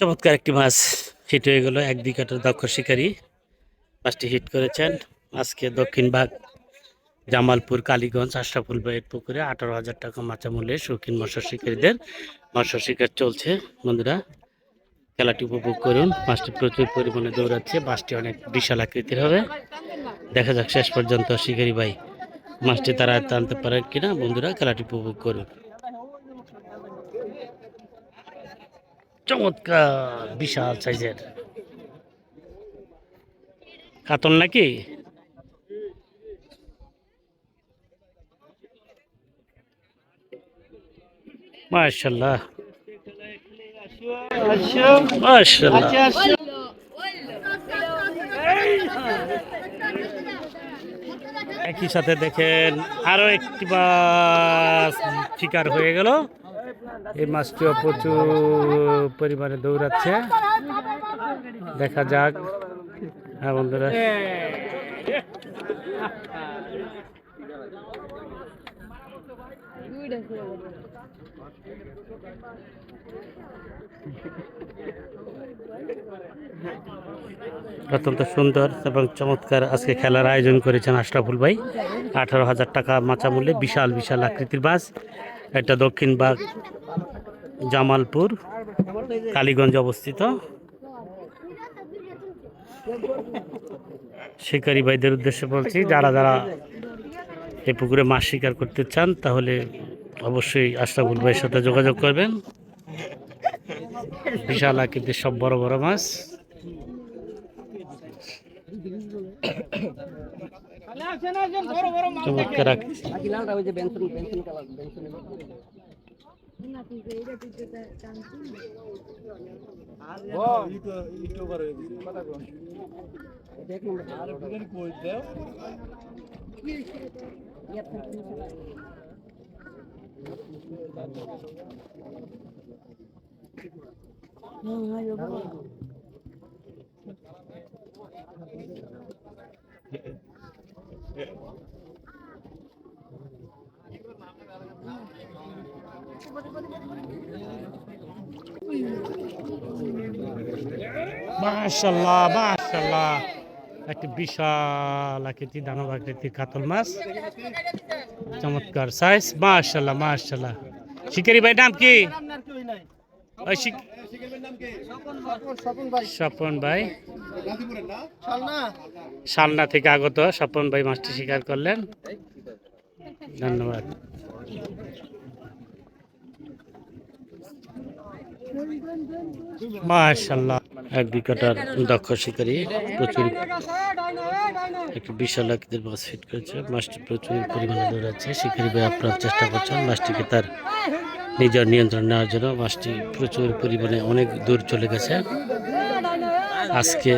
চমৎকার একটি মাছ হিট হয়ে গেল। এক বিঘাটার দক্ষ শিকারী মাছটি হিট করেছেন। আজকে দক্ষিণ ভাগ জামালপুর, কালীগঞ্জ, আশরাফুল ভাইয়ের পুকুরে আঠারো হাজার টাকা মাচা মূল্যে শৌখিন মৎস্য শিকারীদের মৎস্য শিকার চলছে। বন্ধুরা, খেলাটি উপভোগ করুন। মাছটি প্রচুর পরিমাণে দৌড়াচ্ছে। মাছটি অনেক বিশাল আকৃতির হবে। দেখা যাক শেষ পর্যন্ত শিকারী ভাই মাছটি তারা টানতে পারেন কিনা। বন্ধুরা, খেলাটি উপভোগ করুন। চমৎকার, বিশাল সাইজের। কাতল নাকি? মাশাল্লাহ একই সাথে দেখেন আরও একটি মাছ শিকার হয়ে গেল। এই মাছটিও প্রচুর পরিমাণে দৌড়াচ্ছে। দেখা যাক। হ্যাঁ বন্ধুরা। অত্যন্ত সুন্দর এবং চমৎকার আজকে খেলার আয়োজন করেছেন আশরাফুল ভাই। আঠারো হাজার টাকা মাচা মূল্যে বিশাল বিশাল আকৃতির বাস এটা দক্ষিণ বাগ জামালপুর, কালীগঞ্জ অবস্থিত। শিকারী ভাইদের উদ্দেশ্যে বলছি, যারা যারা এই পুকুরে মাছ শিকার করতে চান, তাহলে অবশ্যই আশরাফুল ভাইয়ের সাথে যোগাযোগ করবেন। বিশাল আকৃতির সব বড় বড় মাছ। চমৎকার यूट्यूबर पता कौन देख लो यार बिगड़ कोई दे ये हाँ हाँ यो Yeah. মাশাল্লাহ মাশাল্লাহ একটি বিশাল আকৃতি, দানব আকৃতির কাতল মাছ। চমৎকার সাইজ মাশাল্লাহ মাশাল্লাহ শিকারি ভাই নাম কি? স্বপন ভাই। সালনা থেকে আগত স্বপন ভাই মাছটি শিকার করলেন। ধন্যবাদ। মাশাল্লাহ এক বিকটার দক্ষ শিকারী প্রচুর একটি বিশাল আকৃতির মাছ ফিট করেছে। মাছটি প্রচুর পরিমাণে দৌড়াচ্ছে। শিকারী ভাই আপনার চেষ্টা করছেন মাছটিকে তার নিজের নিয়ন্ত্রণ নেওয়ার জন্য। মাছটি প্রচুর পরিমাণে অনেক দূর চলে গেছে। আজকে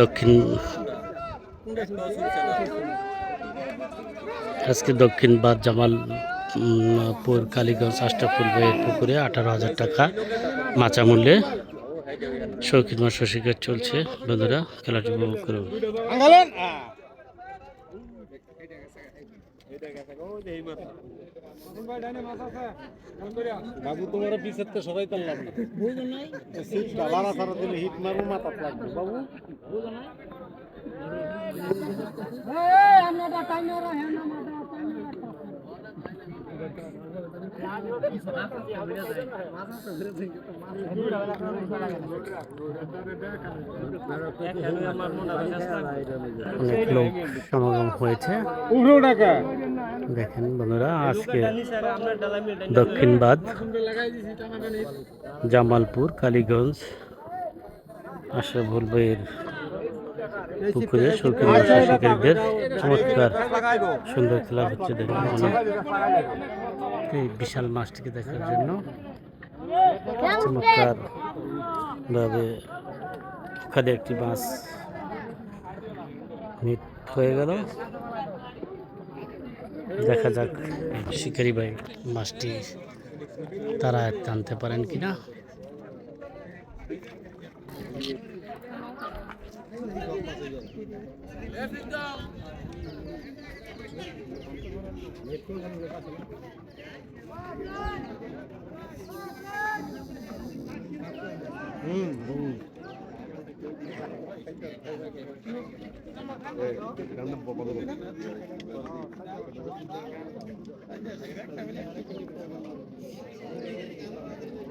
দক্ষিণ আজকে দক্ষিণ বাদ জামাল কালীগঞ্জ আষ্টাফুল বইয়ের পুকুরে আঠারো হাজার টাকা মাচা মূল্যে শৌখিন মাছ শিকার চলছে। বন্ধুরা খেলাটি উপভোগ করুন। বাবু তোমার পিছের তো সবাই পারলাম না দিলে হিট মারবো মাথা লাগবে বাবু? অনেক লোক সমাগম হয়েছে। দেখেন বন্ধুরা আজকে দক্ষিণবাদ জামালপুর কালীগঞ্জ আশরাফুল ভাইয়ের পুকুরে মৎস্য শিকারীদের চমৎকার সুন্দর খেলা হচ্ছে দেখুন। অনেক এই বিশাল মাছটিকে দেখার জন্য। চমৎকার ভাবে ওখানে একটি মাছ মিট হয়ে গেল। দেখা যাক শিকারি ভাই মাছটি তারা টানতে পারেন কিনা। হুম হুম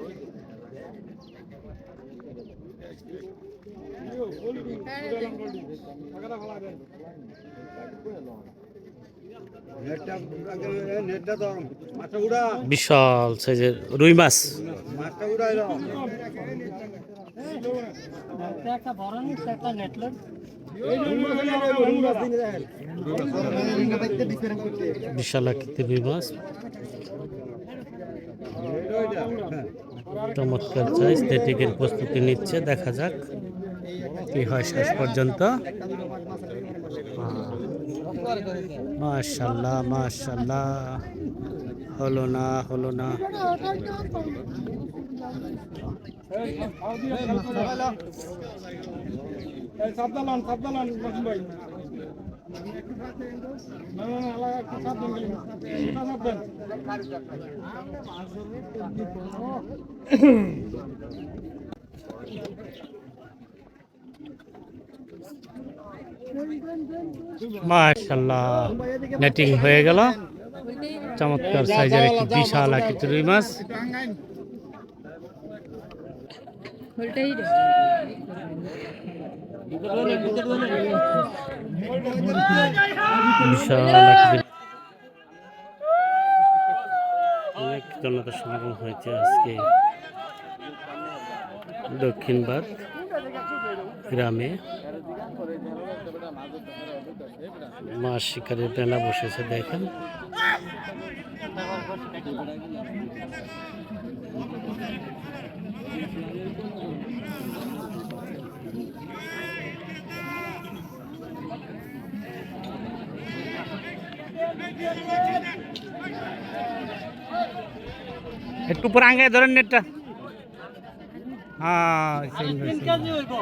Thank you. বিশাল সাইজের রুই মাছ। বিশাল আকৃতির রুই মাছ। চমৎকার তেটিকের প্রস্তুতি নিচ্ছে দেখা যাক। কি হয় শেষ পর্যন্ত মাশাল্লাহ মাশাল্লাহ হলো না হলো না সাবধান সাবধান মাসুম ভাই না না না আলাদা একটু সাবধান গেলেন সাবধান মাশাল্লাহ নেটিং হয়ে গেল। চমৎকার সাইজের একটি বিশাল আকৃতির রুই মাছ। অনেক জনতা সমাগম হয়েছে আজকে দক্ষিণবাদ গ্রামে মাছ শিকারের মেলা বসেছে দেখেন একটু পর আগে ধরেন নেটটা হ্যাঁ সেই হয়েছে।